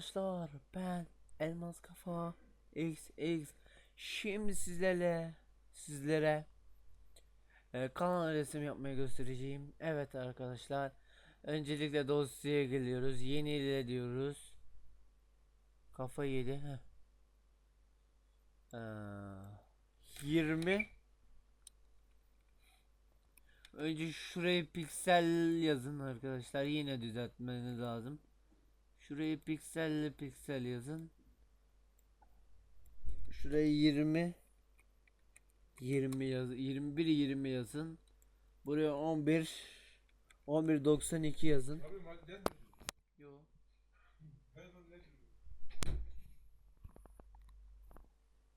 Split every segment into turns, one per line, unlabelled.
arkadaşlar ben Elmas Kafa XX şimdi sizlerle sizlere e, kanal resim yapmayı göstereceğim. Evet arkadaşlar öncelikle dosyaya geliyoruz yenile diyoruz. Kafa yedi. heh. Ee, 20 Önce şuraya piksel yazın arkadaşlar yine düzeltmeniz lazım. Şurayı pikselle piksel yazın. Şuraya 20 20 yaz 21 20 yazın. Buraya 11 11 92 yazın. Yo.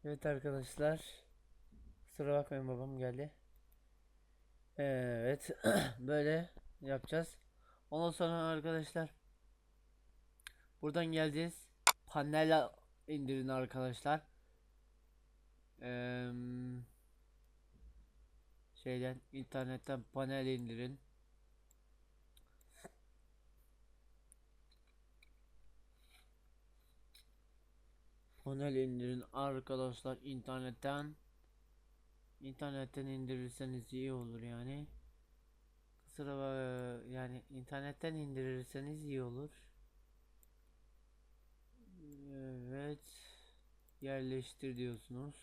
Evet arkadaşlar. Kusura bakmayın babam geldi. Evet. Böyle yapacağız. Ondan sonra arkadaşlar buradan geleceğiz. Panel indirin arkadaşlar. Eee, şeyden internetten panel indirin. Panel indirin arkadaşlar internetten. İnternetten indirirseniz iyi olur yani. Kusura yani internetten indirirseniz iyi olur. Evet. Yerleştir diyorsunuz.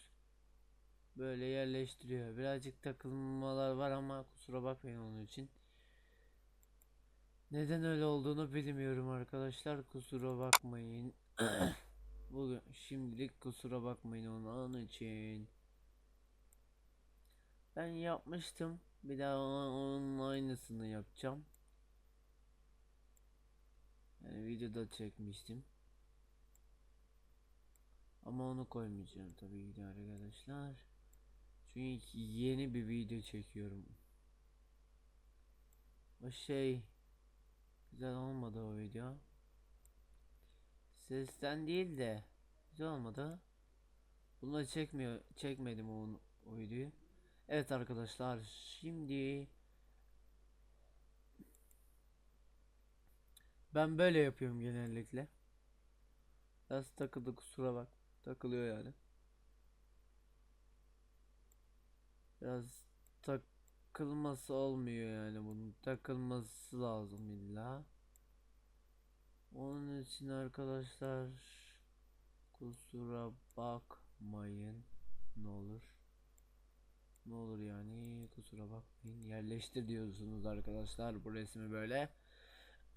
Böyle yerleştiriyor. Birazcık takılmalar var ama kusura bakmayın onun için. Neden öyle olduğunu bilmiyorum arkadaşlar. Kusura bakmayın. Bugün şimdilik kusura bakmayın onun için. Ben yapmıştım. Bir daha onun aynısını yapacağım. Yani videoda çekmiştim. Ama onu koymayacağım tabii ki arkadaşlar. Çünkü yeni bir video çekiyorum. O şey güzel olmadı o video. Sesten değil de güzel olmadı. Bunu çekmiyor çekmedim o, o videoyu. Evet arkadaşlar şimdi ben böyle yapıyorum genellikle. Biraz takıldı kusura bak. Takılıyor yani. Biraz takılması olmuyor yani bunun takılması lazım illa. Onun için arkadaşlar kusura bakmayın ne olur. Ne olur yani kusura bakmayın. Yerleştir diyorsunuz arkadaşlar bu resmi böyle.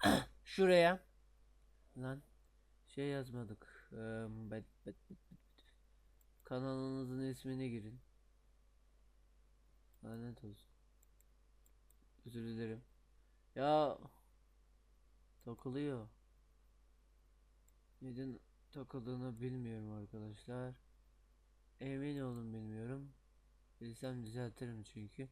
Şuraya lan şey yazmadık. Bet, bet, bet, bet, bet. Kanalınızın ismini girin. Lanet olsun. Özür dilerim. Ya takılıyor. Neden takıldığını bilmiyorum arkadaşlar. Emin olun bilmiyorum. Bilsem düzeltirim çünkü.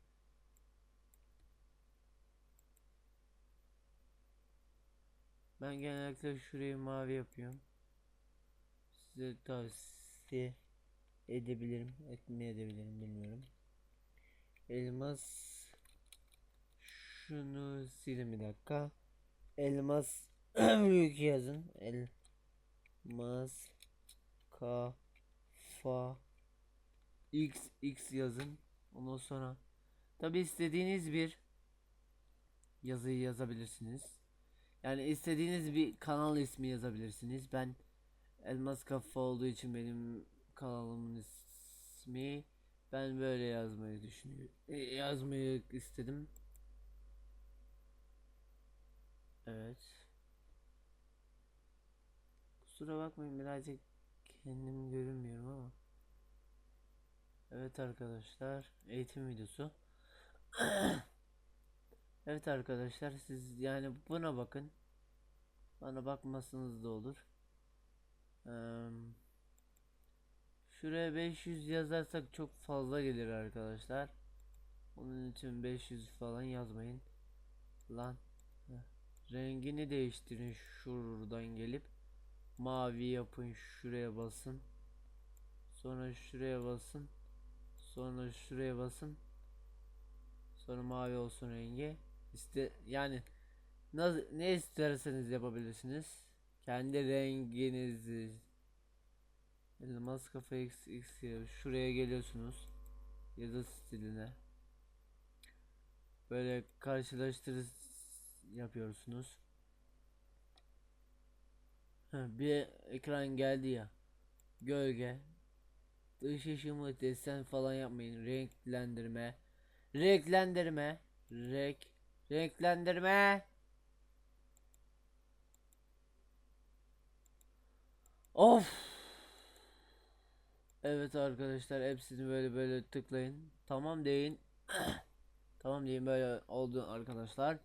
Ben genellikle şurayı mavi yapıyorum. Size tavsiye edebilirim, etmeyebilirim bilmiyorum. Elmas şunu silin bir dakika. Elmas büyük yazın. Elmas kafa X X yazın. Ondan sonra tabi istediğiniz bir yazıyı yazabilirsiniz. Yani istediğiniz bir kanal ismi yazabilirsiniz. Ben Elmas Kafa olduğu için benim kanalımın ismi ben böyle yazmayı düşünüyorum. E, yazmayı istedim. Evet. Kusura bakmayın birazcık kendim görünmüyorum ama. Evet arkadaşlar eğitim videosu. evet arkadaşlar siz yani buna bakın. Bana bakmasanız da olur. Şuraya 500 yazarsak çok fazla gelir arkadaşlar. Onun için 500 falan yazmayın. Lan. Rengini değiştirin şuradan gelip mavi yapın şuraya basın. Sonra şuraya basın. Sonra şuraya basın. Sonra mavi olsun rengi. İşte yani ne isterseniz yapabilirsiniz. Kendi renginizi. Elmas kafa x x ya- şuraya geliyorsunuz. Yazı stiline. Böyle karşılaştırı yapıyorsunuz. Bir ekran geldi ya. Gölge. Dış ışımı desen falan yapmayın. Renklendirme. Renklendirme. Renk. Renklendirme Of. Evet arkadaşlar hepsini böyle böyle tıklayın. Tamam deyin. tamam deyin böyle oldu arkadaşlar.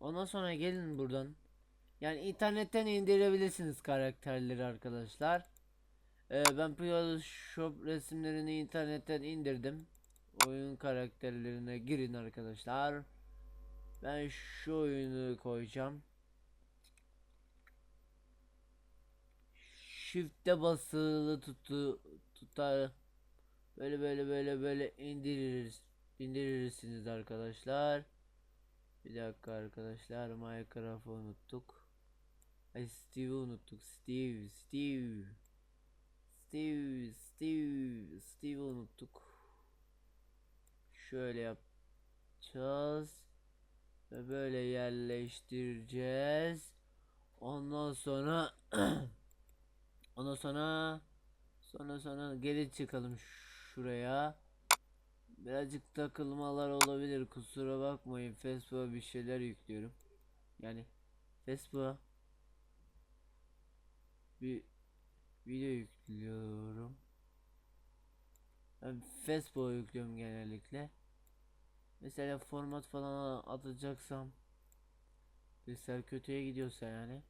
Ondan sonra gelin buradan. Yani internetten indirebilirsiniz karakterleri arkadaşlar. Ee, ben Photoshop resimlerini internetten indirdim. Oyun karakterlerine girin arkadaşlar. Ben şu oyunu koyacağım. Shift'e basılı tutu tutar. Böyle böyle böyle böyle indiririz. indirirsiniz arkadaşlar. Bir dakika arkadaşlar Minecraft'ı unuttuk. Ay Steve'i unuttuk. Steve, Steve. Steve, Steve, Steve'i unuttuk. Şöyle yapacağız. Ve böyle yerleştireceğiz. Ondan sonra Ondan sonra sonra sonra geri çıkalım şuraya. Birazcık takılmalar olabilir. Kusura bakmayın. Facebook'a bir şeyler yüklüyorum. Yani Facebook'a bir video yüklüyorum. Ben Facebook'a yüklüyorum genellikle. Mesela format falan atacaksam Bilgisayar kötüye gidiyorsa yani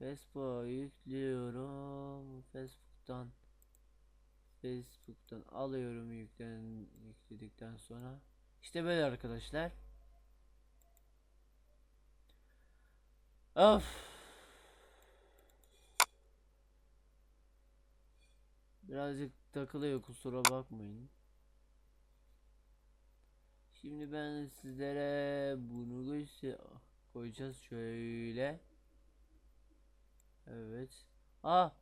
Facebook'a yüklüyorum. Facebook'tan Facebook'tan alıyorum yüklen yükledikten sonra. İşte böyle arkadaşlar. Of. Birazcık takılıyor kusura bakmayın. Şimdi ben sizlere bunu koyacağız şöyle. Evet. Ah.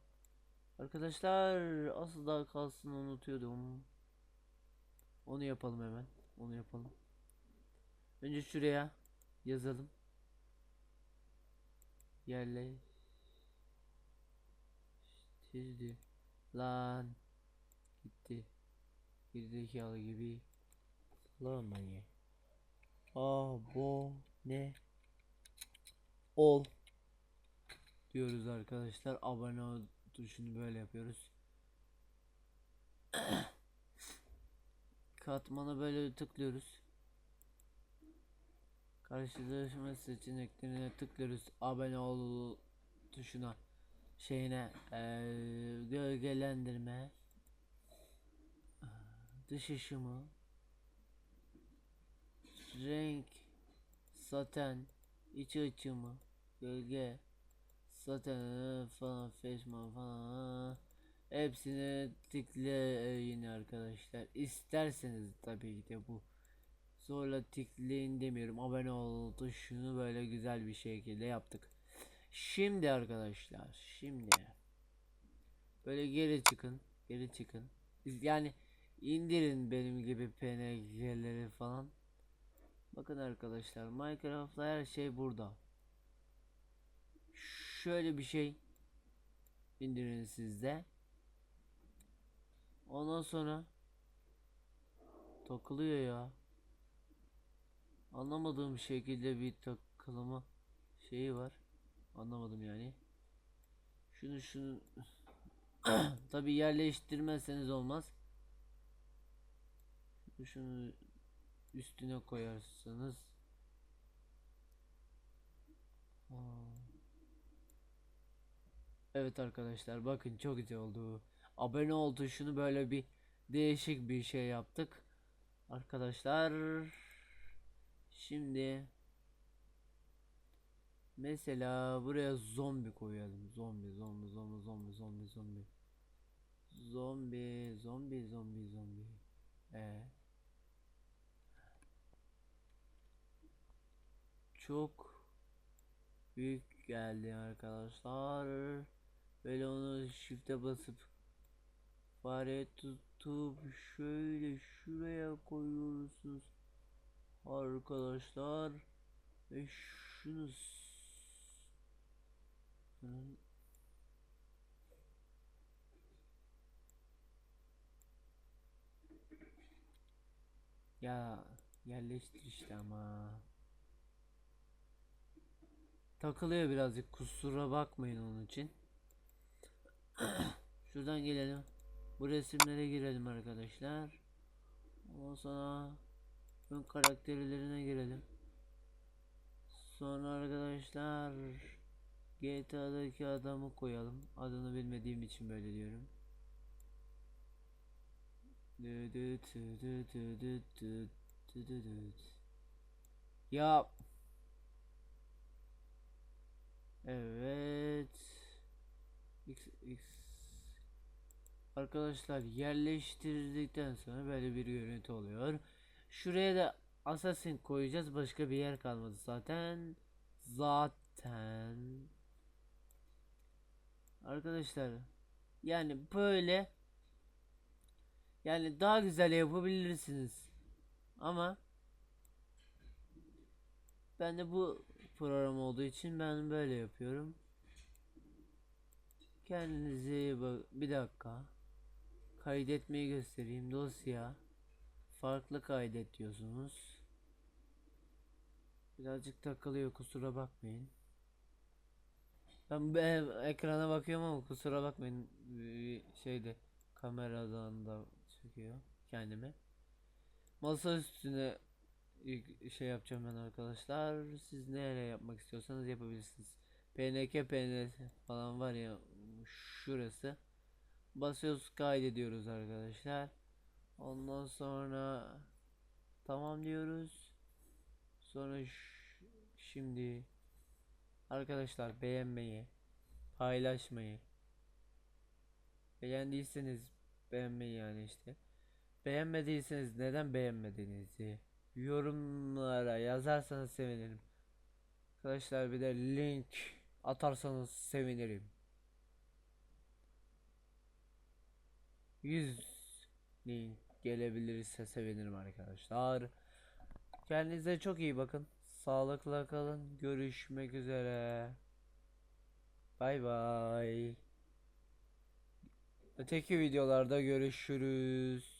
Arkadaşlar asıl daha kalsın unutuyordum. Onu yapalım hemen. Onu yapalım. Önce şuraya yazalım. Yerleştirdi. Lan. Gitti. Gerizekalı gibi. Lan ye. Abone ol diyoruz arkadaşlar. Abone ol tuşunu böyle yapıyoruz. Katmana böyle tıklıyoruz. Karşılaşma seçeneklerine tıklıyoruz. Abone ol tuşuna şeyine eee, gölgelendirme dış ışımı renk saten iç açımı gölge zaten falan Facebook falan. Hepsine tıklayın arkadaşlar. İsterseniz tabii ki de bu. Zorla tıklayın demiyorum. Abone ol tuşunu böyle güzel bir şekilde yaptık. Şimdi arkadaşlar şimdi. Böyle geri çıkın geri çıkın. Yani indirin benim gibi PNG'leri falan. Bakın arkadaşlar Minecraft'ta her şey burada şöyle bir şey indirin sizde. Ondan sonra takılıyor ya. Anlamadığım şekilde bir takılma şeyi var. Anlamadım yani. Şunu şunu tabi yerleştirmezseniz olmaz. Şunu, şunu üstüne koyarsınız. Aa. Evet arkadaşlar bakın çok güzel oldu. Abone ol tuşunu böyle bir değişik bir şey yaptık. Arkadaşlar şimdi mesela buraya zombi koyalım. Zombi zombi zombi zombi zombi zombi. Zombi zombi zombi zombi. Ee. Çok büyük geldi arkadaşlar. Böyle onu shift'e basıp fare tutup şöyle şuraya koyuyorsunuz arkadaşlar. Ve şunu ya yerleştir işte ama. Takılıyor birazcık kusura bakmayın onun için şuradan gelelim. Bu resimlere girelim arkadaşlar. Ondan sonra ön karakterlerine girelim. Sonra arkadaşlar GTA'daki adamı koyalım. Adını bilmediğim için böyle diyorum. Ya. Evet X X Arkadaşlar yerleştirdikten sonra böyle bir görüntü oluyor. Şuraya da Assassin koyacağız. Başka bir yer kalmadı zaten. Zaten. Arkadaşlar yani böyle yani daha güzel yapabilirsiniz. Ama ben de bu program olduğu için ben böyle yapıyorum. Kendinize iyi bak. Bir dakika. Kaydetmeyi göstereyim. Dosya. Farklı kaydet diyorsunuz. Birazcık takılıyor kusura bakmayın. Ben ekrana bakıyorum ama kusura bakmayın. Şeyde kameradan da çekiyor kendimi. Masa üstüne şey yapacağım ben arkadaşlar. Siz nereye yapmak istiyorsanız yapabilirsiniz. PNK PNS falan var ya şurası. Basıyoruz kaydediyoruz arkadaşlar. Ondan sonra tamam diyoruz. Sonra şimdi arkadaşlar beğenmeyi, paylaşmayı beğendiyseniz beğenmeyi yani işte. Beğenmediyseniz neden beğenmediğinizi yorumlara yazarsanız sevinirim. Arkadaşlar bir de link atarsanız sevinirim. 100 link gelebilirse sevinirim arkadaşlar. Kendinize çok iyi bakın. Sağlıkla kalın. Görüşmek üzere. Bay bay. Öteki videolarda görüşürüz.